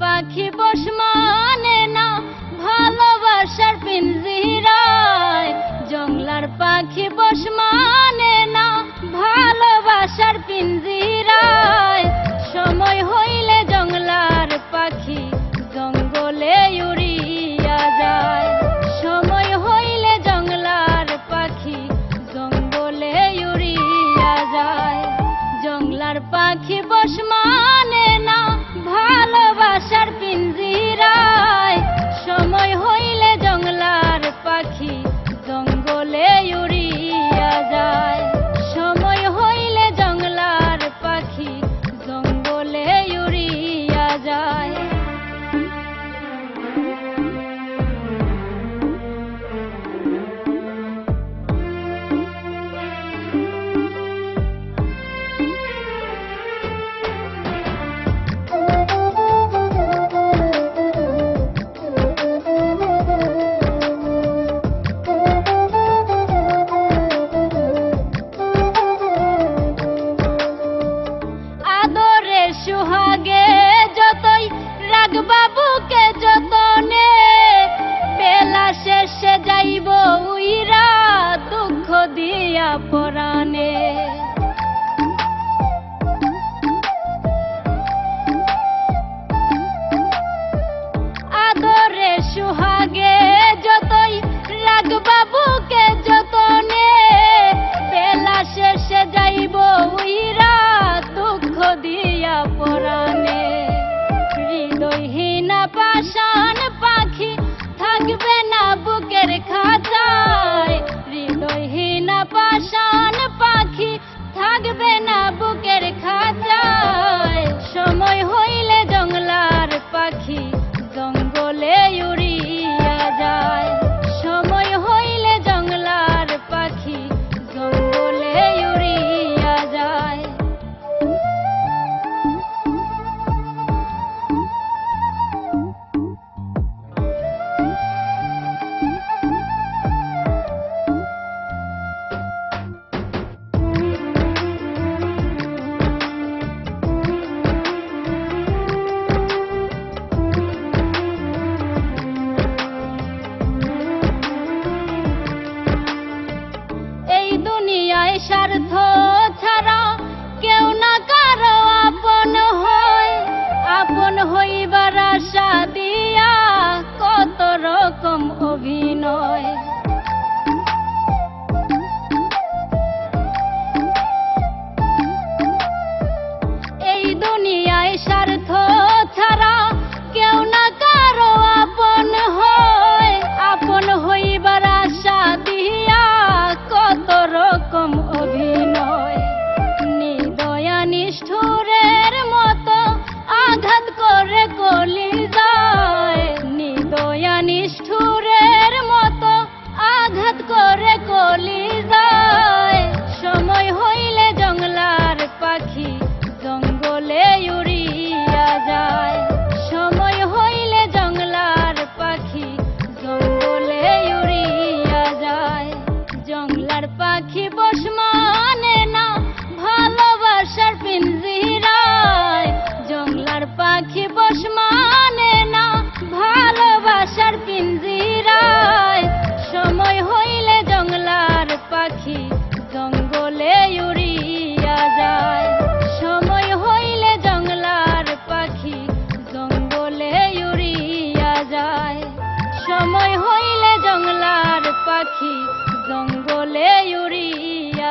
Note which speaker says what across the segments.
Speaker 1: পাখি বস মানে না ভালোবাসার পিঞ্জিরায় জংলার পাখি বস মানে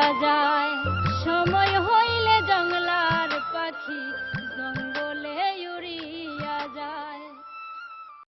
Speaker 1: राजा